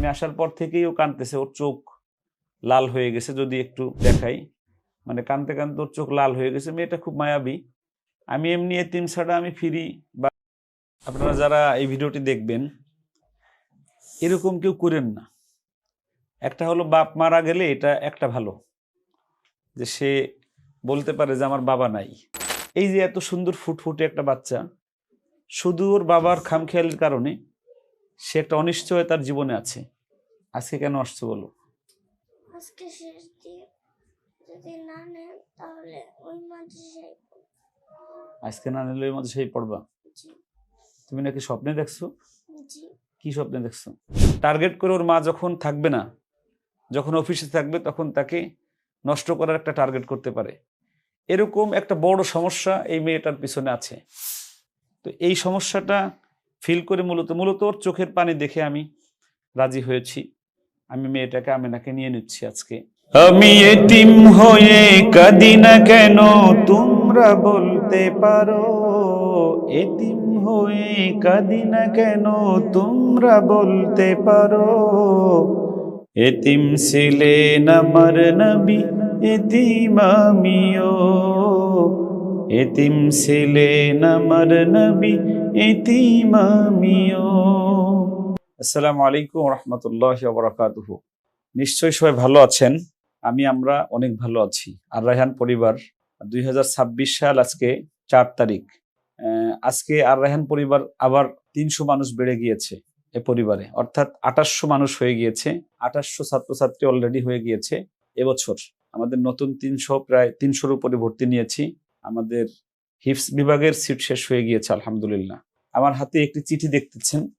আমি আসার পর থেকেই ও কাঁদতেছে, ওর চোখ লাল হয়ে গেছে, যদি একটু দেখাই। মানে কানতে কানতে ওর চোখ লাল হয়ে গেছে, মেয়েটা খুব মায়াবী। আমি এমনি এতিম ছাড়া আমি ফিরি বা আপনারা যারা এই ভিডিওটি দেখবেন, এরকম কেউ করেন না। একটা হলো বাপ মারা গেলে এটা একটা ভালো, যে সে বলতে পারে যে আমার বাবা নাই। এই যে এত সুন্দর ফুটফুটে একটা বাচ্চা, শুধু ওর বাবার খামখেয়ালির কারণে সে একটা অনিশ্চয় তার জীবনে আছে। আজকে কেন আসছো বলো? আজকে শেষ দিয়ে যদি না নেন তাহলে ওই মাদ্রাসায় আজকে না নিলে ওই মধ্যে সেই পড়বা তুমি নাকি স্বপ্নে দেখছ? কি স্বপ্নে দেখছ? টার্গেট করে ওর মা যখন থাকবে না যখন অফিসে থাকবে তখন তাকে নষ্ট করার একটা টার্গেট করতে পারে। এরকম একটা বড় সমস্যা এই মেয়েটার পিছনে আছে। তো এই সমস্যাটা ফিল করে মূলত মূলত ওর চোখের পানি দেখে আমি রাজি হয়েছি। আমি মেয়েটাকে, আমেনাকে নিয়ে নিচ্ছি আজকে। আমি এতিম হয়ে কাঁদি না কেন? তোমরা বলতে পারো, এতিম হয়ে কাঁদি না কেন? তোমরা বলতে পারো, এতিম ছিলেন আমার নবী, এতিম আমিও। এতিম ছিলেন আমার নবী, এতিম আমিও। আসসালামু আলাইকুম রহমতুল্লাহ বরাকাতুহ। নিশ্চয়ই সবাই ভালো আছেন? আমি, আমরা অনেক ভালো আছি। আর রায়হান পরিবার, দুই হাজার ছাব্বিশ সাল আজকে চার তারিখ। আজকে আর রায়হান পরিবার আবার তিনশো মানুষ বেড়ে গিয়েছে এ পরিবারে। অর্থাৎ আঠাশশো মানুষ হয়ে গিয়েছে। আঠাশশো ছাত্রছাত্রী অলরেডি হয়ে গিয়েছে এবছর আমাদের নতুন তিনশো, প্রায় তিনশোর উপরে ভর্তি নিয়েছি। আমাদের হিপস বিভাগের সিট শেষ হয়ে গিয়েছে আলহামদুলিল্লাহ। আমার হাতে একটি চিঠি দেখতেছেন।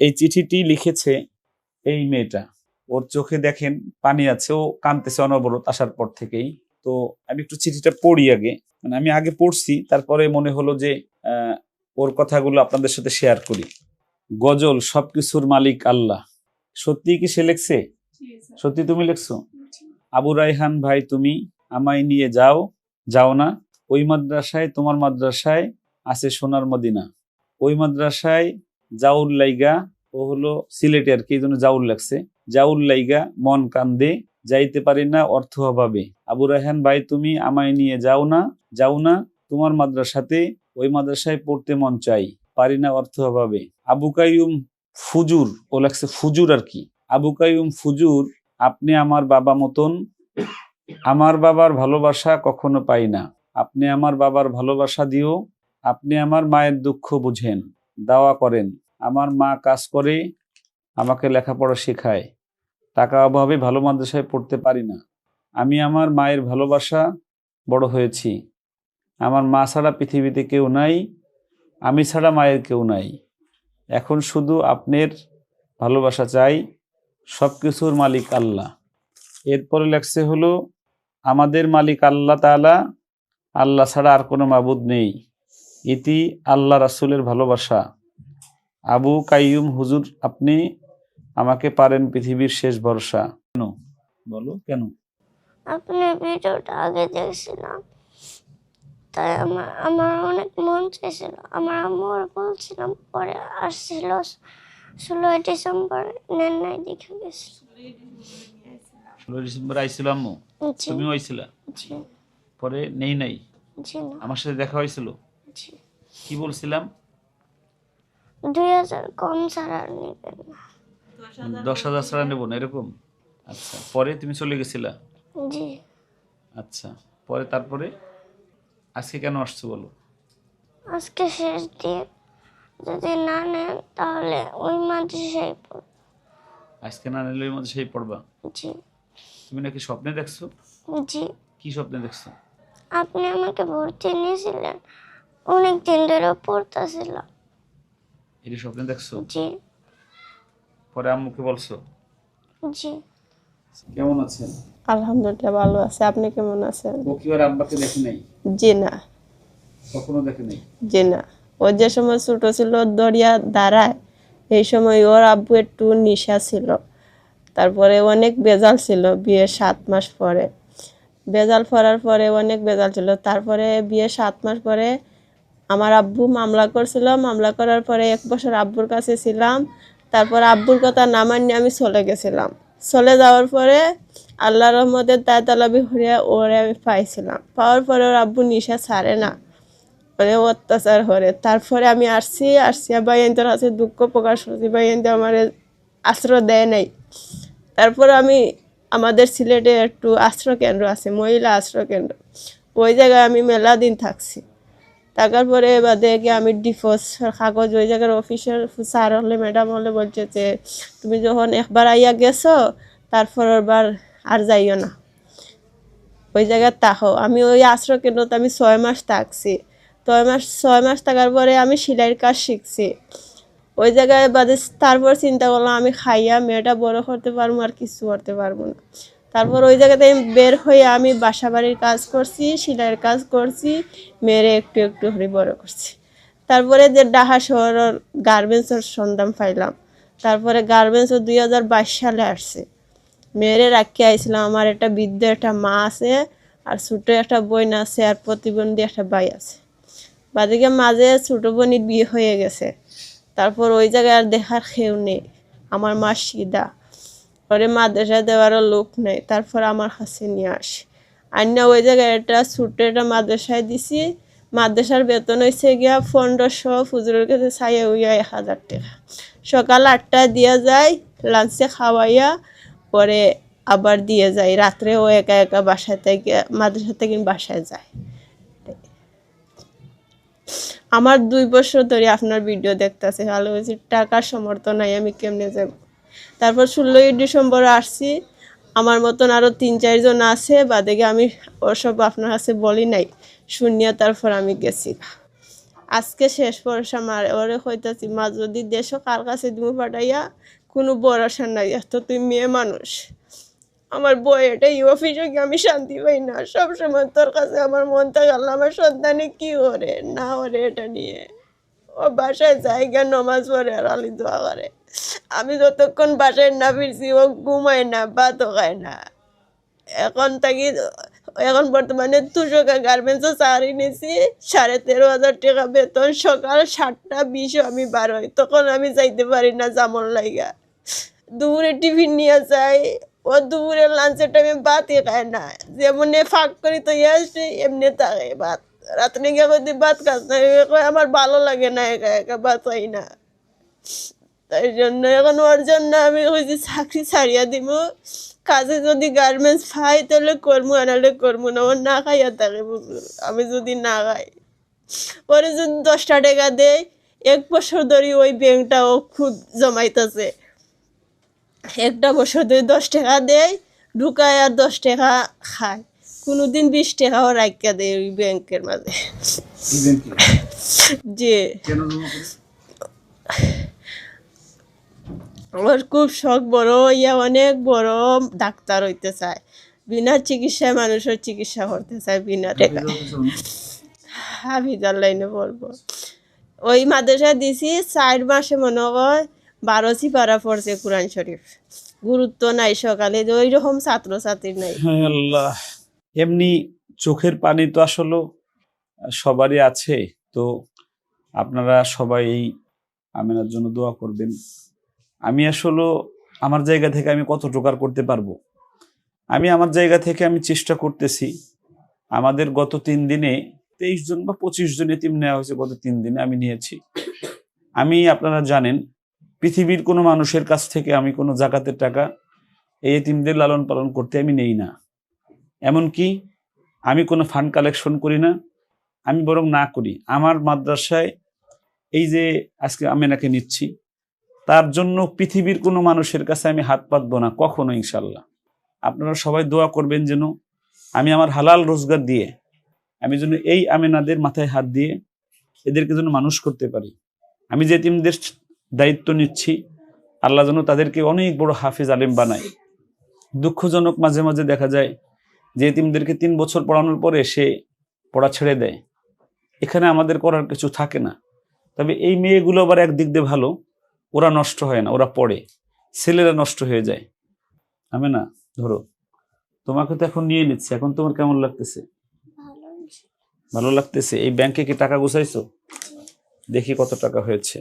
এই চিঠিটি লিখেছে এই মেয়েটা। ওর চোখে দেখেন পানি আছে ও কানতেছে অনবরত আসার পর থেকেই। তো আমি একটু চিঠিটা পড়ি আগে। মানে আমি আগে পড়ছি তারপরে মনে হলো যে আহ, ওর কথাগুলো আপনাদের সাথে শেয়ার করি। গজল সবকিছুর মালিক আল্লাহ। সত্যি কি সে লেখছে? সত্যি তুমি লেখছো? আবু রাইহান ভাই তুমি আমায় নিয়ে যাও যাও না। ওই মাদ্রাসায় তোমার মাদ্রাসায় আছে সোনার মদিনা। ওই মাদ্রাসায় জাউল লাইগা, ও হলো সিলেটে আর কি, এই জন্য জাউল লাগছে। জাউল লাইগা মন কান্দে, যাইতে পারি না অর্থ অভাবে। আবু রায়হান, ভাই, তুমি আমায় নিয়ে যাও না যাও না, তোমার মাদ্রাসাতে ওই মাদ্রাসায় পড়তে মন চাই, পারি না অর্থ অভাবে। আবু কাইয়ুম ফুজুর, ও লাগছে ফুজুর আর কি। আবু কাইয়ুম ফুজুর, আপনি আমার বাবা মতন, আমার বাবার ভালোবাসা কখনো পাই না। আপনি আমার বাবার ভালোবাসা দিও, আপনি আমার মায়ের দুঃখ বুঝেন, দাওয়া করেন, আমার মা কাজ করে, আমাকে লেখাপড়া শেখায়, টাকা অভাবে ভালো মাদ্রাসায় পড়তে পারি না, আমি আমার মায়ের ভালোবাসা বড় হয়েছি, আমার মা ছাড়া পৃথিবীতে কেউ নাই, আমি ছাড়া মায়ের কেউ নাই, এখন শুধু আপনার ভালোবাসা চাই সব কিছুর মালিক আল্লাহ। এরপরে লেখছে হলো, আমাদের মালিক আল্লাহ তাআলা আল্লাহ ছাড়া আর কোনো মাবুদ নেই। ইতি আল্লাহ রাসূলের ভালোবাসা। আবু কাইয়ুম হুজুর আপনি আমাকে পারেন পৃথিবীর শেষ ভরসা। কেন? বলো কেন? আপনি ভিডিওটা আগে দেখছিলাম তাই আমার আমার অনেক মন চাইছিল আমার আম্মুর বলছিলাম পরে আসছিল। ষোলোই ডিসেম্বর নেন নাই দেখে গেছিল। ষোলো ডিসেম্বর আইছিল আম্মু? তুমি আইছিলা? পরে নেই নাই। জি না। আমার সাথে দেখা হয়েছিল। জি। কি বলছিলাম? দুই হাজার কম ছাড়া আর নেবেন না। দশ হাজার ছাড়া নেব না এরকম? আচ্ছা পরে তুমি চলে গেছিলা? জি। আচ্ছা পরে তারপরে? আজকে কেন আসছো বলো? আজকে শেষ দিয়ে যদি না নেন তাহলে ওই মাদ্রাসায় পড়ব। আজকে না নিলে ওই মধ্যে সেই পড়বা? জি। তুমি নাকি স্বপ্নে দেখছ? জি। কি স্বপ্নে দেখছ? আপনি আমাকে ভর্তি নিয়েছিলেন অনেক দিন ধরে পড়তেছিলাম এটি স্বপ্নে দেখছ? জি। পরে আম্মুকে বলছো? জি। কেমন আছেন? আলহামদুলিল্লাহ ভালো আছে। আপনি কেমন আছেন? ও কি ওর আব্বাকে দেখে নাই? জি না। কখনো দেখে নাই? জি না। ও যে সময় ছোট ছিল দরিয়া দাঁড়ায় এই সময় ওর আব্বু একটু নিশা ছিল। তারপরে অনেক বেজাল ছিল বিয়ের সাত মাস পরে। বেজাল পড়ার পরে অনেক বেজাল ছিল। তারপরে বিয়ে সাত মাস পরে আমার আব্বু মামলা করছিল। মামলা করার পরে এক বছর আব্বুর কাছে ছিলাম। তারপর আব্বুর কথা না মানিয়ে আমি চলে গেছিলাম। চলে যাওয়ার পরে আল্লাহ রহমতের তালাবি হরিয়া ওরে আমি পাইছিলাম। পাওয়ার পরে ওর আব্বু নিশা ছাড়ে না। মানে অত্যাচার করে। তারপরে আমি আসছি আসছি বাইয়েন্দ্র আছে দুঃখ প্রকাশ করছি। বাইয়েন্দ্র আমার আশ্রয় দেয় নাই। তারপর আমি আমাদের সিলেটে একটু আশ্রয় কেন্দ্র আছে, মহিলা আশ্রয় কেন্দ্র ওই জায়গায় আমি মেলা দিন থাকছি। থাকার পরে এবার দেখি আমি ডিফোর্স কাগজ, ওই জায়গার অফিসের স্যার হলে ম্যাডাম হলে বলছে যে, তুমি যখন একবার আইয়া গেছো, তারপর বার আর যাইও না। ওই জায়গায় তাহো আমি ওই আশ্রয় কেন্দ্রতে আমি ছয় মাস থাকছি। ছয় মাস ছয় মাস থাকার পরে আমি সেলাইয়ের কাজ শিখছি। ওই জায়গায় বাদে তারপর চিন্তা করলাম, আমি খাইয়া মেয়েটা বড় করতে পারব আর কিছু করতে পারব না। তারপর ওই জায়গাতে আমি বের হয়ে আমি বাসা বাড়ির কাজ করছি, সেলাইয়ের কাজ করছি, মেয়েরে একটু একটু করে বড় করছি। তারপরে যে ডাহা শহরের গার্মেন্টসের সন্ধান পাইলাম। তারপরে গার্মেন্টসও দুই হাজার বাইশ সালে আসছে। মেয়েরে রাখি আইছিলাম, আমার একটা বৃদ্ধ একটা মা আছে আর ছোটো একটা বোন আছে আর প্রতিবন্ধী একটা ভাই আছে। বাদিকে মাঝে ছোটো বোনের বিয়ে হয়ে গেছে। তারপর ওই জায়গায় আর দেখার খেউ নেই। আমার মা সিদা পরে মাদ্রাসা দেওয়ারও লোক নেই। তারপর আমার কাছে নিয়ে আসি। আর না ওই জায়গায় একটা ছোটো একটা মাদ্রাসায় দিছি। মাদ্রাসার বেতন হয়েছে গিয়া পনেরোশো ফুজুরের কাছে ছাইয়া উইয়া এক হাজার টাকা। সকাল আটটায় দিয়া যায় লাঞ্চে খাওয়াইয়া পরে আবার দিয়ে যায়। রাত্রে ও একা একা বাসায় থেকে, মাদ্রাসা থেকে বাসায় যায়। আমার দুই বছর ধরে আপনার ভিডিও দেখতেছে, ভালো হয়েছে। টাকার সমর্থন নাই, আমি কেমনে যাব? তারপর ষোলোই ডিসেম্বর আসছি, আমার মতন আরও তিন চারজন আছে বাদেগে আমি ওসব আপনার কাছে বলি নাই, শুনিয়া তারপর আমি গেছি। আজকে শেষ ভরসা মার ওরে হইতাছি মা, যদি দেশও কার কাছে তুমি পাঠাইয়া, কোনো ভরসা নাই, এত তুই মেয়ে মানুষ। আমার বই এটাই অফিসে আমি শান্তি পাই না। সবসময় তোর কাছে আমার মন থাকে, আল্লাহ আমার সন্তানে কি করে? না ওরে এটা নিয়ে। ও বাসায় যায় গিয়ে নমাজ পড়ে আর আলি দোয়া করে। আমি যতক্ষণ বাসায় না ফিরছি, ও ঘুমায় না, ভাতও খায় না। এখন থাকি, এখন বর্তমানে তুষকা গার্মেন্টসও চাকরি নিয়েছি সাড়ে তেরো হাজার টাকা বেতন, সকাল সাতটা বিশও আমি বার হই। তখন আমি যাইতে পারি না জামন লাইগা। দুপুরে টিফিন নিয়ে যাই ও দুপুরে লাঞ্চের টাইমে ভাতই খায় না। যেমন ফাঁক করি তো আসে, এমনি থাকে ভাত। রাত্রে গিয়ে যদি ভাত খাস না আমার ভালো লাগে না একা একা ভাত হয় না। তাই জন্য এখন ওর জন্য আমি হয়েছি চাকরি ছাড়িয়া দিব কাজে যদি গার্মেন্টস পাই, তাহলে করব আনালে করব না ও না খাইয়া থাকে আমি যদি না খাই। পরে যদি দশটা টাকা দেয়, এক বছর ধরে ওই ব্যাংকটা ও খুব জমাইতেছে। একটা বছর ধরে দশ টাকা দেয় ঢুকায় আর দশ টাকা খায়। কোনোদিন বিশ টাকাও রাখিয়া দেয় ওই ব্যাংকের মাঝে। যে আমার খুব শখ বড় ইয়া অনেক বড় ডাক্তার হইতে চায়। বিনা চিকিৎসায় মানুষের চিকিৎসা করতে চায় বিনা টাকা। হাফিজার লাইনে পড়ব ওই মাদ্রাসা দিছি চার মাসে মনে হয় বারো পারা পড়ছে কোরআন শরীফ। গুরুত্ব নাই সকালে ওই রকম ছাত্রছাত্রী নাই। এমনি চোখের পানি তো আসলে সবারই আছে, তো আপনারা সবাই এই আমিনার জন্য দোয়া করবেন। আমি আসলে আমার জায়গা থেকে আমি কত জোগাড় করতে পারব? আমি আমার জায়গা থেকে আমি চেষ্টা করতেছি। আমাদের গত তিন দিনে তেইশ জন বা পঁচিশ জন এতিম নেওয়া হয়েছে, গত তিন দিনে আমি নিয়েছি। আমি, আপনারা জানেন পৃথিবীর কোনো মানুষের কাছ থেকে আমি কোনো জাকাতের টাকা এই এতিমদের লালন পালন করতে আমি নেই না। এমনকি আমি কোনো ফান্ড কালেকশন করি না, আমি বরং না করি। আমার মাদ্রাসায় এই যে আজকে আমি আমেনাকে নিচ্ছি, তার জন্য পৃথিবীর কোনো মানুষের কাছে আমি হাত পাতবো না, কখনো ইনশাল্লাহ আপনারা সবাই দোয়া করবেন যেন আমি আমার হালাল রোজগার দিয়ে, আমি যেন এই আমেনাদের মাথায় হাত দিয়ে এদেরকে যেন মানুষ করতে পারি। আমি যে এতিমদের দায়িত্ব নিচ্ছি। আল্লাহ যেন তাদেরকে অনেক বড় হাফিজ আলেম বানায়। দুঃখজনক মাঝে মাঝে দেখা যায় যে এতিমদেরকে তিন বছর পড়ানোর পরে সে পড়া ছেড়ে দেয়। এখানে আমাদের করার কিছু থাকে না। তবে এই মেয়েগুলো আবার একদিক দিয়ে ভালো ওরা নষ্ট হয় না ওরা পড়ে। ছেলেরা নষ্ট হয়ে যায়। আমি না ধরো তোমাকে তো এখন নিয়ে নিচ্ছে এখন তোমার কেমন লাগতেছে? ভালো ভালো লাগতেছে? এই ব্যাংকে কি টাকা গুছাইছো? দেখি কত টাকা হয়েছে।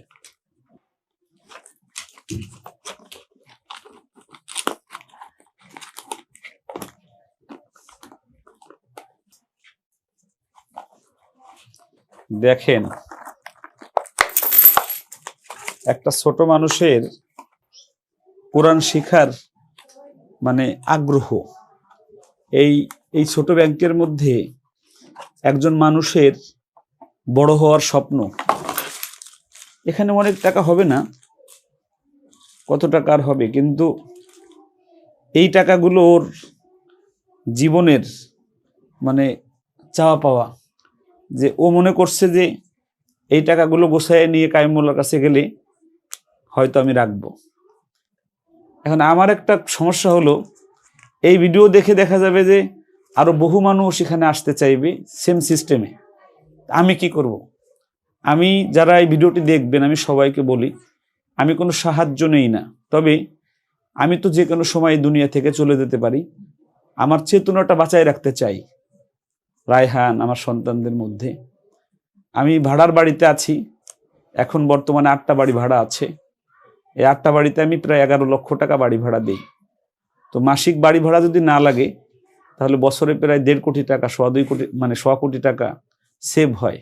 দেখেন, একটা ছোট মানুষের কোরআন শিখার মানে আগ্রহ। এই এই ছোট ব্যাংকের মধ্যে একজন মানুষের বড় হওয়ার স্বপ্ন। এখানে অনেক টাকা হবে না। কত টাকার হবে? কিন্তু এই টাকাগুলো ওর জীবনের মানে চাওয়া পাওয়া, যে ও মনে করছে যে এই টাকাগুলো গোছায় নিয়ে কাইমুল্লার কাছে গেলে হয়তো আমি রাখব। এখন আমার একটা সমস্যা হলো, এই ভিডিও দেখে দেখা যাবে যে আরও বহু মানুষ এখানে আসতে চাইবে সেম সিস্টেমে আমি কি করব। আমি যারা এই ভিডিওটি দেখবেন, আমি সবাইকে বলি আমি কোনো সাহায্য নেই না। তবে আমি তো যে কোনো সময় দুনিয়া থেকে চলে যেতে পারি। আমার চেতনাটা বাঁচায় রাখতে চাই। রায়হান, আমার সন্তানদের মধ্যে। আমি ভাড়ার বাড়িতে আছি। এখন বর্তমানে আটটা বাড়ি ভাড়া আছে। এই আটটা বাড়িতে আমি প্রায় এগারো লক্ষ টাকা বাড়ি ভাড়া দিই। তো মাসিক বাড়ি ভাড়া যদি না লাগে, তাহলে বছরে প্রায় দেড় কোটি টাকা, সোয়া দুই কোটি মানে সোয়া কোটি টাকা সেভ হয়।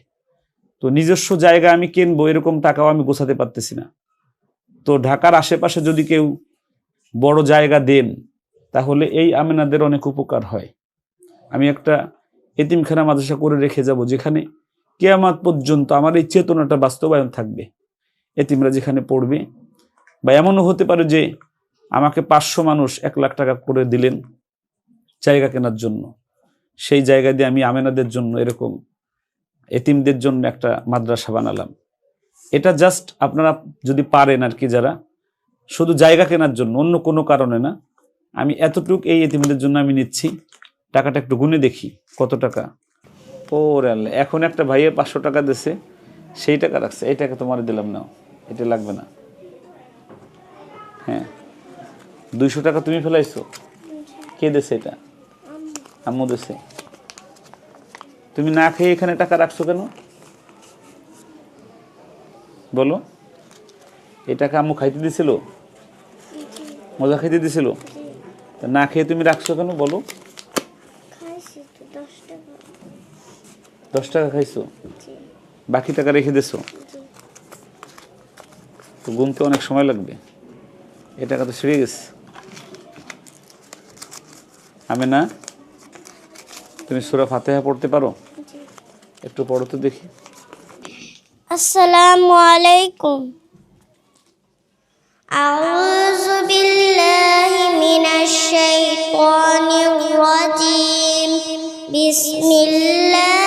তো নিজস্ব জায়গা আমি কিনবো, এরকম টাকাও আমি গোছাতে পারতেছি না। তো ঢাকার আশেপাশে যদি কেউ বড় জায়গা দেন, তাহলে এই আমেনাদের অনেক উপকার হয়। আমি একটা এতিমখানা মাদ্রাসা করে রেখে যাব, যেখানে কেয়ামাত পর্যন্ত আমার এই চেতনাটা বাস্তবায়ন থাকবে। এতিমরা যেখানে পড়বে, বা এমনও হতে পারে যে আমাকে পাঁচশো মানুষ এক লাখ টাকা করে দিলেন জায়গা কেনার জন্য। সেই জায়গা দিয়ে আমি আমেনাদের জন্য এরকম এতিমদের জন্য একটা মাদ্রাসা বানালাম। এটা জাস্ট আপনারা যদি পারেন আর কি যারা শুধু জায়গা কেনার জন্য অন্য কোনো কারণে না। আমি এতটুক এই এতিমদের জন্য আমি নিচ্ছি। টাকাটা একটু গুনে দেখি কত টাকা? ওরে আল্লাহ এখন একটা ভাইয়ের পাঁচশো টাকা দিছে সেই টাকা রাখছে এই টাকা তোমার দিলাম না এটা লাগবে না। হ্যাঁ দুইশো টাকা তুমি ফেলাইছো? কে দেছে এটা? আম্মু দেছে। তুমি না খেয়ে এখানে টাকা রাখছো কেন? বলো। এই টাকা আম্মু খাইতে দিছিল? মজা খাইতে দিছিল? না খেয়ে তুমি রাখছো কেন? বলো। দশ টাকা। দশ টাকা খাইছো? বাকি টাকা রেখে দিছো? তো গুনতে অনেক সময় লাগবে। এ টাকা তো ছিঁড়ে গেছে। আমি না? তুমি সুরা ফাতেহা পড়তে পারো? একটু পড়ো তো দেখি। السلام عليكم. أعوذ بالله من الشيطان الرجيم. بسم الله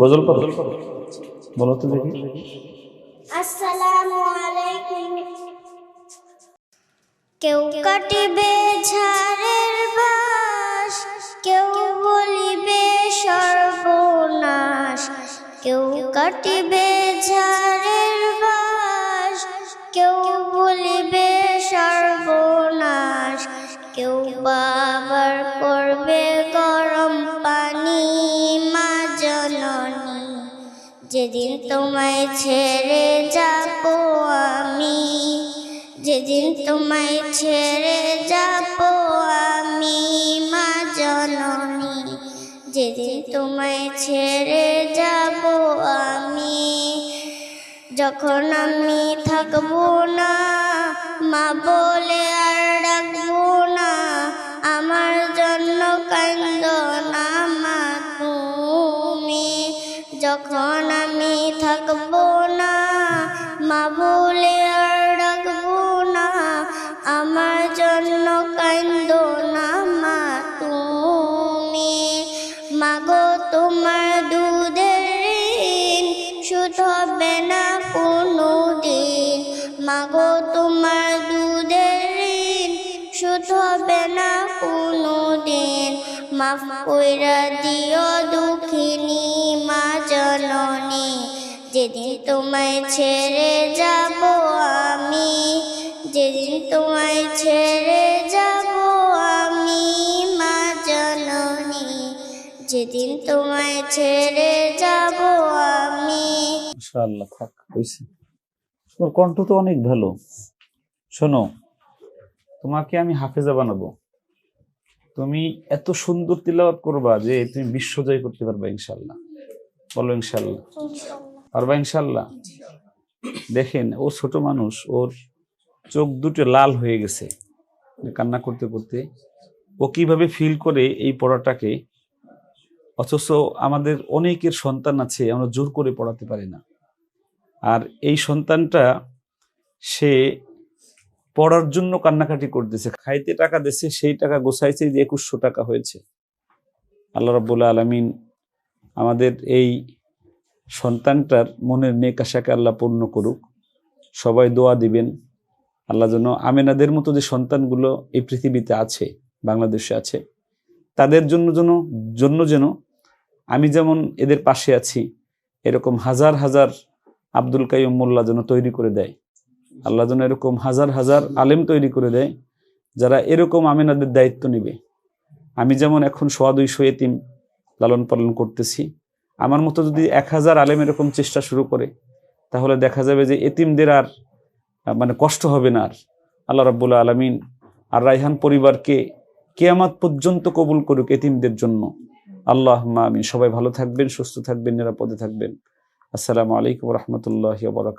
গজল পড়ো। বলো তো দেখি। আসসালামু আলাইকুম। কেউ কাটিবে ঝাড়ের বাস কেউ বলিবে সর্বনাশ, কেউ কাটিবে ঝাড়ের বাস কেউ বলিবে সর্বনাশ, কেউ বাবার যেদিন তোমায় ছেড়ে যাব আমি, যেদিন তোমায় ছেড়ে যাব আমি, মা জননী, যেদিন তোমায় ছেড়ে যাব আমি, যখন আমি থাকব না, মা বলে আর থাকব না মা বলে আর ডাকবো না, আমার জন্য কান্দ না মা তুমি। মাগো তোমার দুধের ঋণ সুদ হবে না কোনো দিন মাগো তোমার দুধের ঋণ সুদ হবে না কোনো দিন মাফ দিও দুঃখিনী তোমায় ছেড়ে যাব আমি? যেদিন তোমায় ছেড়ে যাব আমি মা জননী যেদিন তোমায় ছেড়ে যাব আমি। ইনশাআল্লাহ থাক হয়েছে তোমার কণ্ঠ তো অনেক ভালো। শোনো তোমাকে আমি হাফেজা বানাবো। তুমি এত সুন্দর তিলাওয়াত করবা যে তুমি বিশ্ব জয় করতে পারবা ইনশাল্লাহ বলো ইনশাল্লাহ পারবা ইনশাল্লাহ দেখেন, ও ছোট মানুষ, ওর চোখ দুটো লাল হয়ে গেছে। কান্না করতে করতে। ও কীভাবে ফিল করে এই পড়াটাকে? অথচ আমাদের অনেকের সন্তান আছে, আমরা জোর করে পড়াতে পারি না। আর এই সন্তানটা, সে পড়ার জন্য কান্নাকাটি করতেছে। খাইতে টাকা দিছে সেই টাকা গোছাইছে যে একুশশো টাকা হয়েছে। আল্লাহ রাবুল্লাহ আলমিন আমাদের এই সন্তানটার মনের নেক আশাকে আল্লাহ পূর্ণ করুক। সবাই দোয়া দিবেন। আল্লাহ যেন আমেনাদের মতো যে সন্তানগুলো এই পৃথিবীতে আছে, বাংলাদেশে আছে, তাদের জন্য যেন জন্য যেন আমি যেমন এদের পাশে আছি, এরকম হাজার হাজার আব্দুল কাইম মোল্লা যেন তৈরি করে দেয়। আল্লাহ যেন এরকম হাজার হাজার আলেম তৈরি করে দেয়, যারা এরকম আমেনাদের দায়িত্ব নেবে। আমি যেমন এখন সোয়া দুইশো এতিম লালন পালন করতেছি আমার মতো যদি এক হাজার আলেম এরকম চেষ্টা শুরু করে, তাহলে দেখা যাবে যে এতিমদের আর মানে কষ্ট হবে না আর। আল্লাহ রাবুল আলমিন আর রাইহান পরিবারকে কেয়ামাত পর্যন্ত কবুল করুক এতিমদের জন্য। আল্লাহ আমিন। সবাই ভালো থাকবেন, সুস্থ থাকবেন, নিরাপদে থাকবেন। আসসালামু আলাইকুম রহমতুল্লাহ বরক